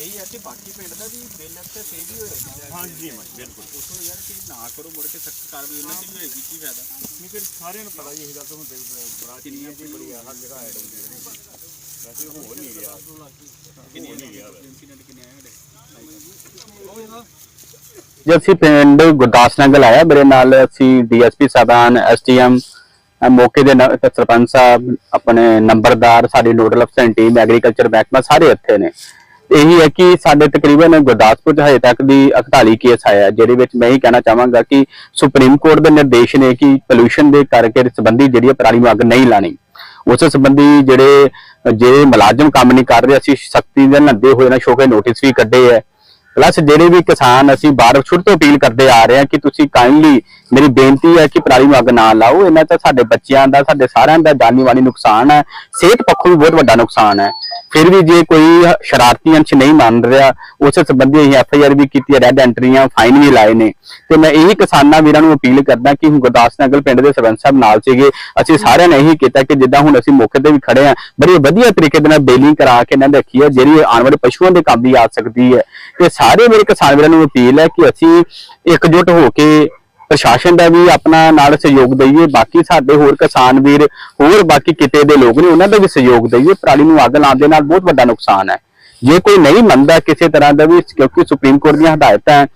ਇਹੀ ਹੈ ਕਿ ਬਾਕੀ ਪਿੰਡ ਦਾ ਵੀ ਬਿੱਲ ਤੇ ਸੇਵ ਹੀ ਹੋਏਗਾ ਹਾਂਜੀ ਮੈਂ ਬਿਲਕੁਲ। ਉਥੋਂ ਯਾਰ ਕਿ ਨਾ ਕਰੋ ਮੁੜ ਕੇ ਸਖਤ ਕਾਰਵਾਈ ਉਹਨਾਂ ਤੇ ਵੀ ਹੋਏਗੀ ਕੀ ਫਾਇਦਾ? ਨਹੀਂ ਫਿਰ ਸਾਰਿਆਂ ਨੂੰ ਪਤਾ ਜੀ ਇਹ ਗੱਲ ਤਾਂ ਬੜਾ ਕਿੰਨੀਆਂ ਦੀ ਬੜੀ ਹਰ ਜਗ੍ਹਾ ਐਡ ਹੁੰਦੀ ਹੈ। ਵੈਸੇ ਹੋ ਨਹੀਂ ਰਿਹਾ। ਕਿੰਨੇ ਹੋ ਨਹੀਂ ਰਿਹਾ ਵੈਸੇ। ਇਨਸੀਡੈਂਟ ਕਿੰਨੇ ਆਏ ਸਾਡੇ ਜੇ ਅਸੀਂ ਪਿੰਡ ਗੁਰਦਾਸ ਨਗਰ ਆਇਆ ਮੇਰੇ ਨਾਲ ਅਸੀਂ ਡੀਐਸਪੀ ਸਾਹਿਬਾਨ ਐਸਟੀਐਮ ਮੌਕੇ ਦੇ ਸਰਪੰਚ ਸਾਹਿਬ ਆਪਣੇ ਨੰਬਰਦਾਰ ਸਾਡੀ ਨੋਡਲ ਅਫਸਰ ਟੀਮ ਐਗਰੀਕਲਚਰ ਮਹਿਕਮਾ ਸਾਰੇ ਇੱਥੇ ਨੇ। ਇਹੀ ਹੈ ਕਿ ਸਾਡੇ ਤਕਰੀਬਨ ਗੁਰਦਾਸਪੁਰ 'ਚ ਹਜੇ ਤੱਕ ਦੀ 41 ਕੇਸ ਆਇਆ ਜਿਹਦੇ ਵਿੱਚ ਮੈਂ ਇਹ ਕਹਿਣਾ ਚਾਹਾਂਗਾ ਕਿ ਸੁਪਰੀਮ ਕੋਰਟ ਦੇ ਨਿਰਦੇਸ਼ ਨੇ ਕਿ ਪੋਲੂਸ਼ਨ ਦੇ ਕਰਕੇ ਸੰਬੰਧੀ ਜਿਹੜੀ ਹੈ ਪਰਾਲੀ ਨੂੰ ਅੱਗ ਨਹੀਂ ਲਾਣੀ। ਉਸ ਸੰਬੰਧੀ ਜਿਹੜੇ ਜਿਹੜੇ ਮੁਲਾਜ਼ਮ ਕੰਮ ਨਹੀਂ ਕਰ ਰਹੇ, ਅਸੀਂ ਸਖਤੀ ਦੇ ਨੰਦੇ ਹੋਏ ਨਾ, ਸ਼ੋਕੇ ਨੋਟਿਸ ਵੀ ਕੱਢੇ ਹੈ ਪਲੱਸ ਜਿਹੜੇ ਵੀ ਕਿਸਾਨ ਅਸੀਂ ਬਾਹਰ ਸ਼ੁਰੂ ਤੋਂ ਅਪੀਲ ਕਰਦੇ ਆ ਰਹੇ ਹਾਂ ਕਿ ਤੁਸੀਂ ਕਾਈਂਡਲੀ ਮੇਰੀ ਬੇਨਤੀ ਹੈ ਕਿ ਪਰਾਲੀ ਨੂੰ ਅੱਗ ਨਾ ਲਾਓ। ਇਹਨਾਂ ਤਾਂ ਸਾਡੇ ਬੱਚਿਆਂ ਦਾ, ਸਾਡੇ ਸਾਰਿਆਂ ਦਾ ਜਾਨੀ ਮਾਨੀ ਨੁਕਸਾਨ ਹੈ। ਸਿਹਤ ਪੱਖੋਂ ਵੀ ਬਹੁਤ ਵੱਡਾ ਨੁਕਸਾਨ ਹੈ। ਫਿਰ ਵੀ ਜੇ ਕੋਈ ਸ਼ਰਾਰਤੀ ਅੰਸ਼ ਨਹੀਂ ਮੰਨ ਰਿਹਾ, ਉਸ ਸੰਬੰਧੀ ਅਸੀਂ ਐਫ ਆਈ ਆਰ ਵੀ ਕੀਤੀ ਹੈ ਰੈੱਡ ਐਂਟਰੀਆਂ ਫਾਈਨ ਵੀ ਲਾਏ ਨੇ। ਤੇ ਮੈਂ ਇਹੀ ਕਿਸਾਨਾਂ ਵੀਰਾਂ ਨੂੰ ਅਪੀਲ ਕਰਦਾ ਕਿ ਹੁਣ ਗੁਰਦਾਸ ਨਗਰ ਪਿੰਡ ਦੇ ਸਰਪੰਚ ਸਾਹਿਬ ਨਾਲ ਸੀਗੇ, ਅਸੀਂ ਸਾਰਿਆਂ ਨੇ ਇਹੀ ਕੀਤਾ ਕਿ ਜਿੱਦਾਂ ਹੁਣ ਅਸੀਂ ਮੌਕੇ ਤੇ ਵੀ ਖੜੇ ਆ ਬੜੀ ਵਧੀਆ ਤਰੀਕੇ ਦੇ ਨਾਲ ਬੇਲਿੰਗ ਕਰਾ ਕੇ ਇਹਨਾਂ ਦੇ ਰੱਖੀ ਹੈ ਜਿਹੜੀ ਆਉਣ ਵਾਲੇ ਪਸ਼ੂਆਂ ਦੇ ਕੰਮ ਵੀ ਆ ਸਕਦੀ ਹੈ। ਤੇ ਸਾਰੇ ਮੇਰੇ ਕਿਸਾਨ ਵੀਰਾਂ ਨੂੰ ਅਪੀਲ ਹੈ ਕਿ ਅਸੀਂ ਇਕਜੁੱਟ ਹੋ ਕੇ ਪ੍ਰਸ਼ਾਸਨ ਦਾ ਵੀ ਆਪਣਾ ਨਾਲ ਸਹਿਯੋਗ ਦਈਏ, ਬਾਕੀ ਸਾਡੇ ਹੋਰ ਕਿਸਾਨ ਵੀਰ, ਹੋਰ ਬਾਕੀ ਕਿਤੇ ਦੇ ਲੋਕ ਨੇ, ਉਹਨਾਂ ਦਾ ਵੀ ਸਹਿਯੋਗ ਦਈਏ, ਪਰਾਲੀ ਨੂੰ ਅੱਗ ਲਾਉਣ ਦੇ ਨਾਲ ਬਹੁਤ ਵੱਡਾ ਨੁਕਸਾਨ ਹੈ। ਜੇ ਕੋਈ ਨਹੀਂ ਮੰਨਦਾ ਕਿਸੇ ਤਰ੍ਹਾਂ ਦਾ ਵੀ, ਕਿਉਂਕਿ ਸੁਪਰੀਮ ਕੋਰਟ ਦੀਆਂ ਹਦਾਇਤਾਂ ਹੈ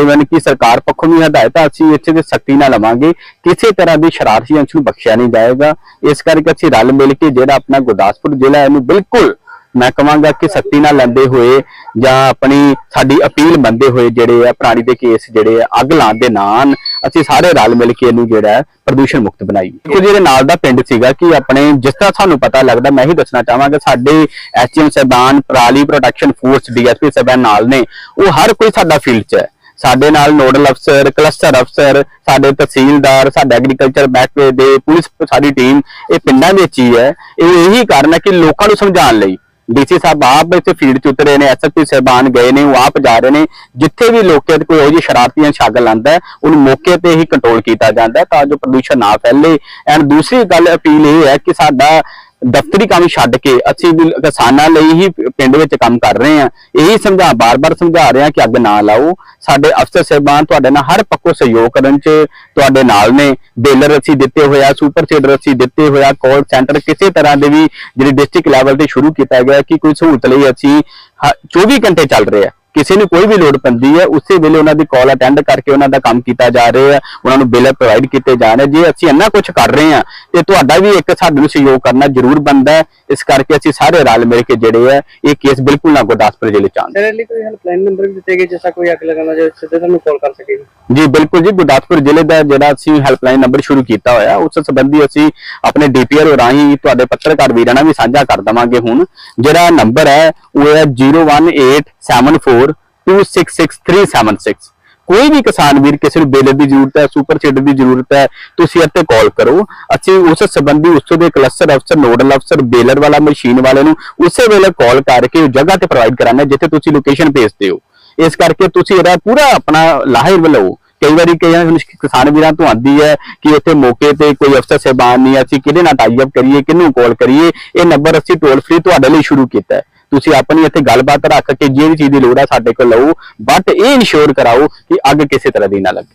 ਇਵਨ ਕਿ ਸਰਕਾਰ ਪੱਖੋਂ ਵੀ ਹਦਾਇਤਾਂ, ਅਸੀਂ ਇੱਥੇ ਦੇ ਸਖਤੀ ਨਾਲ ਲਵਾਂਗੇ, ਕਿਸੇ ਤਰ੍ਹਾਂ ਦੀ ਸ਼ਰਾਰਤੀ ਅੰਸ਼ ਨੂੰ ਬਖਸ਼ਿਆ ਨਹੀਂ ਜਾਏਗਾ। ਇਸ ਕਰਕੇ ਅਸੀਂ ਰਲ ਮਿਲ ਕੇ ਜਿਹੜਾ ਆਪਣਾ ਗੁਰਦਾਸਪੁਰ ਜ਼ਿਲ੍ਹਾ ਇਹਨੂੰ ਬਿਲਕੁਲ ਮੈਂ ਕਹਾਂਗਾ ਕਿ ਸਖਤੀ ਨਾਲ ਲੈਂਦੇ ਹੋਏ ਜਾਂ ਆਪਣੀ ਸਾਡੀ ਅਪੀਲ ਮੰਨਦੇ ਹੋਏ ਜਿਹੜੇ ਆ ਪ੍ਰਾਣੀ ਦੇ ਕੇਸ ਜਿਹੜੇ ਆ, ਅੱਗ ਲਾਉਣ ਦੇ ਨਾਨ, ਅਸੀਂ ਸਾਰੇ ਰਲ ਮਿਲ ਕੇ ਇਹਨੂੰ ਜਿਹੜਾ ਪ੍ਰਦੂਸ਼ਣ ਮੁਕਤ ਬਣਾਈਏ ਕਿਉਂਕਿ ਜਿਹੜੇ ਨਾਲ ਦਾ ਪਿੰਡ ਸੀਗਾ ਕਿ ਆਪਣੇ ਜਿਸ ਤਰ੍ਹਾਂ ਸਾਨੂੰ ਪਤਾ ਲੱਗਦਾ, ਮੈਂ ਹੀ ਦੱਸਣਾ ਚਾਹਾਂਗਾ, ਸਾਡੇ ਐਸਟੀਐਮ ਸਾਹਿਬਾਨ, ਪਰਾਲੀ ਪ੍ਰੋਟੈਕਸ਼ਨ ਫੋਰਸ, ਡੀਐਸਪੀ ਸਾਹਿਬਾਨ ਨਾਲ ਨੇ, ਉਹ ਹਰ ਕੋਈ ਸਾਡਾ ਫੀਲਡ 'ਚ ਹੈ। ਸਾਡੇ ਨਾਲ ਨੋਡਲ ਅਫਸਰ, ਕਲਸਟਰ ਅਫਸਰ, ਸਾਡੇ ਤਹਿਸੀਲਦਾਰ, ਸਾਡਾ ਐਗਰੀਕਲਚਰ ਮਹਿਕਮੇ ਦੇ ਪੁਲਿਸ ਸਾਡੀ ਟੀਮ, ਇਹ ਪਿੰਡਾਂ ਵਿੱਚ ਹੀ ਹੈ। ਇਹ ਇਹੀ ਕਾਰਨ ਹੈ ਕਿ ਲੋਕਾਂ ਨੂੰ ਸਮਝਾਉਣ ਲਈ ਡੀਸੀ ਸਾਹਿਬ ਆਪ ਇੱਥੇ ਫੀਲਡ 'ਚ ਉਤਰੇ ਨੇ ਐਸਐਸਪੀ ਸਾਹਿਬਾਨ ਗਏ ਨੇ ਉਹ ਆਪ ਜਾ ਰਹੇ ਨੇ। ਜਿੱਥੇ ਵੀ ਲੋਕਾਂ ਤੇ ਕੋਈ ਉਹ ਜਿਹੀ ਸ਼ਰਾਰਤੀਆਂ ਛੱਗ ਲਾਂਦਾ ਹੈ, ਉਹਨੂੰ ਮੌਕੇ ਤੇ ਹੀ ਕੰਟਰੋਲ ਕੀਤਾ ਜਾਂਦਾ ਤਾਂ ਜੋ ਪ੍ਰਦੂਸ਼ਣ ਨਾ ਫੈਲੇ। ਐਂਡ ਦੂਸਰੀ ਗੱਲ ਅਪੀਲ ਇਹ ਹੈ ਕਿ ਸਾਡਾ ਦਫ਼ਤਰੀ ਕੰਮ ਛੱਡ ਕੇ ਅਸੀਂ ਵੀ ਕਿਸਾਨਾਂ ਲਈ ਹੀ ਪਿੰਡ ਵਿੱਚ ਕੰਮ ਕਰ ਰਹੇ ਹਾਂ। ਇਹੀ ਸਮਝਾ, ਬਾਰ-ਬਾਰ ਸਮਝਾ ਰਹੇ ਹਾਂ ਕਿ ਅੱਗ ਨਾ ਲਾਓ। ਸਾਡੇ ਅਫਸਰ ਸਹਿਬਾਨ ਤੁਹਾਡੇ ਨਾਲ ਹਰ ਪੱਖੋਂ ਸਹਿਯੋਗ ਕਰਨ 'ਚ ਤੁਹਾਡੇ ਨਾਲ ਨੇ। ਬੇਲਰ ਅਸੀਂ ਦਿੱਤੇ ਹੋਇਆ ਸੁਪਰ ਸੀਡਰ ਅਸੀਂ ਦਿੱਤੇ ਹੋਇਆ ਕਾਲ ਸੈਂਟਰ ਕਿਸੇ ਤਰ੍ਹਾਂ ਦੇ ਵੀ ਜਿਹੜੇ ਡਿਸਟ੍ਰਿਕਟ ਲੈਵਲ ਤੇ ਸ਼ੁਰੂ ਕੀਤਾ ਗਿਆ ਕਿ ਕੋਈ ਸਹੂਲਤ ਲਈ ਅਸੀਂ ਹ- 24 ਘੰਟੇ ਚੱਲ ਰਹੇ ਆ। ਕਿਸੇ ਨੂੰ ਕੋਈ ਵੀ ਲੋੜ ਪੈਂਦੀ ਹੈ ਉਸੇ ਵੇਲੇ ਉਹਨਾਂ ਦੀ ਕਾਲ ਅਟੈਂਡ ਕਰਕੇ ਉਹਨਾਂ ਦਾ ਕੰਮ ਕੀਤਾ ਜਾ ਰਿਹਾ ਹੈ ਉਹਨਾਂ ਨੂੰ ਬਿੱਲ ਪ੍ਰੋਵਾਈਡ ਕੀਤੇ ਜਾ ਰਹੇ ਜੇ ਅਸੀਂ ਇੰਨਾ ਕੁਝ ਕਰ ਰਹੇ ਹਾਂ ਤੇ ਤੁਹਾਡਾ ਵੀ ਇੱਕ ਸਾਡੇ ਨੂੰ ਸਹਿਯੋਗ ਕਰਨਾ ਜ਼ਰੂਰ ਬਣਦਾ ਹੈ। ਇਸ ਕਰਕੇ ਅਸੀਂ ਸਾਰੇ ਰਲ ਮਿਲ ਕੇ ਜਿਹੜੇ ਹੈ ਇਹ ਕੇਸ ਬਿਲਕੁਲ ਨਾ ਗੁਰਦਾਸਪੁਰ ਜ਼ਿਲ੍ਹੇ ਚ ਆਉਣ ਤੇਰੇ ਲਈ ਕੋਈ ਹੈਲਪਲਾਈਨ ਨੰਬਰ ਵੀ ਦਿੱਤੇ ਗਏ ਜਿਸਾ ਕੋਈ ਅੱਗ ਲਗਾਉਣਾ ਜੇ ਸਿੱਧੇ ਤੁਹਾਨੂੰ ਕਾਲ ਕਰ ਸਕੇ ਜੀ ਬਿਲਕੁਲ ਜੀ ਗੁਰਦਾਸਪੁਰ ਜ਼ਿਲ੍ਹੇ ਦਾ ਜਿਹੜਾ ਅਸੀਂ ਹੈਲਪਲਾਈਨ ਨੰਬਰ ਸ਼ੁਰੂ ਕੀਤਾ ਹੋਇਆ ਉਸ ਸੰਬੰਧੀ ਅਸੀਂ ਆਪਣੇ ਡੀਪੀਆਰ ਰਾਹੀਂ ਤੁਹਾਡੇ ਪੱਤਰਕਾਰ ਵੀਰਾਂ ਨਾਲ ਵੀ ਸਾਂਝਾ ਕਰ ਦਵਾਂਗੇ ਹੁਣ। ਜਿਹੜਾ ਨੰਬਰ ਹੈ ਉਹ ਹੈ 018742666376 ਕੋਈ ਵੀ ਕਿਸਾਨ ਵੀਰ, ਕਿਸੇ ਨੂੰ ਬੇਲਰ ਦੀ ਜ਼ਰੂਰਤ ਹੈ, ਸੁਪਰ ਸੀਡਰ ਦੀ ਜ਼ਰੂਰਤ ਹੈ, ਤੁਸੀਂ ਇੱਥੇ ਕਾਲ ਕਰੋ। ਅਸੀਂ ਉਸ ਸੰਬੰਧੀ ਉਸ ਦੇ ਕਲਸਟਰ ਅਫਸਰ ਨੋਡਲ ਅਫਸਰ ਬੇਲਰ ਵਾਲਾ ਮਸ਼ੀਨ ਵਾਲੇ ਨੂੰ ਉਸੇ ਵੇਲੇ ਕਾਲ ਕਰਕੇ ਉਹ ਜਗ੍ਹਾ ਤੇ ਪ੍ਰੋਵਾਈਡ ਕਰਾਣਾ ਜਿੱਥੇ ਤੁਸੀਂ ਲੋਕੇਸ਼ਨ ਭੇਜਦੇ ਹੋ। ਇਸ ਕਰਕੇ ਤੁਸੀਂ ਇਹਦਾ ਪੂਰਾ ਆਪਣਾ ਲਾਹੇਵ ਲਓ। ਕਈ ਵਾਰੀ ਕਈ ਕਿਸਾਨ ਵੀਰਾਂ ਤੋਂ ਆਂਦੀ ਹੈ ਕਿ ਇੱਥੇ ਮੌਕੇ ਤੇ ਕੋਈ ਅਫਸਰ ਸਹਿਬਾਨ ਨਹੀਂ, ਅਸੀਂ ਕਿਹਦੇ ਨਾਲ ਟਾਈ ਅਪ ਕਰੀਏ, ਕਿਹਨੂੰ ਕਾਲ ਕਰੀਏ, ਇਹ ਨੰਬਰ ਅਸੀਂ ਟੋਲ ਫ੍ਰੀ ਤੁਹਾਡੇ ਲਈ ਸ਼ੁਰੂ ਕੀਤਾ ਹੈ। ਤੁਸੀਂ ਆਪਣੀ ਇੱਥੇ ਗੱਲਬਾਤ ਰੱਖ ਕੇ ਜਿਹੜੀ ਚੀਜ਼ ਦੀ ਲੋੜ ਆ ਸਾਡੇ ਕੋਲ ਲਓ ਬਟ ਇਹ ਇਨਸ਼ੋਰ ਕਰਾਓ ਕਿ ਅੱਗ ਕਿਸੇ ਤਰ੍ਹਾਂ ਦੀ ਨਾ ਲੱਗੇ।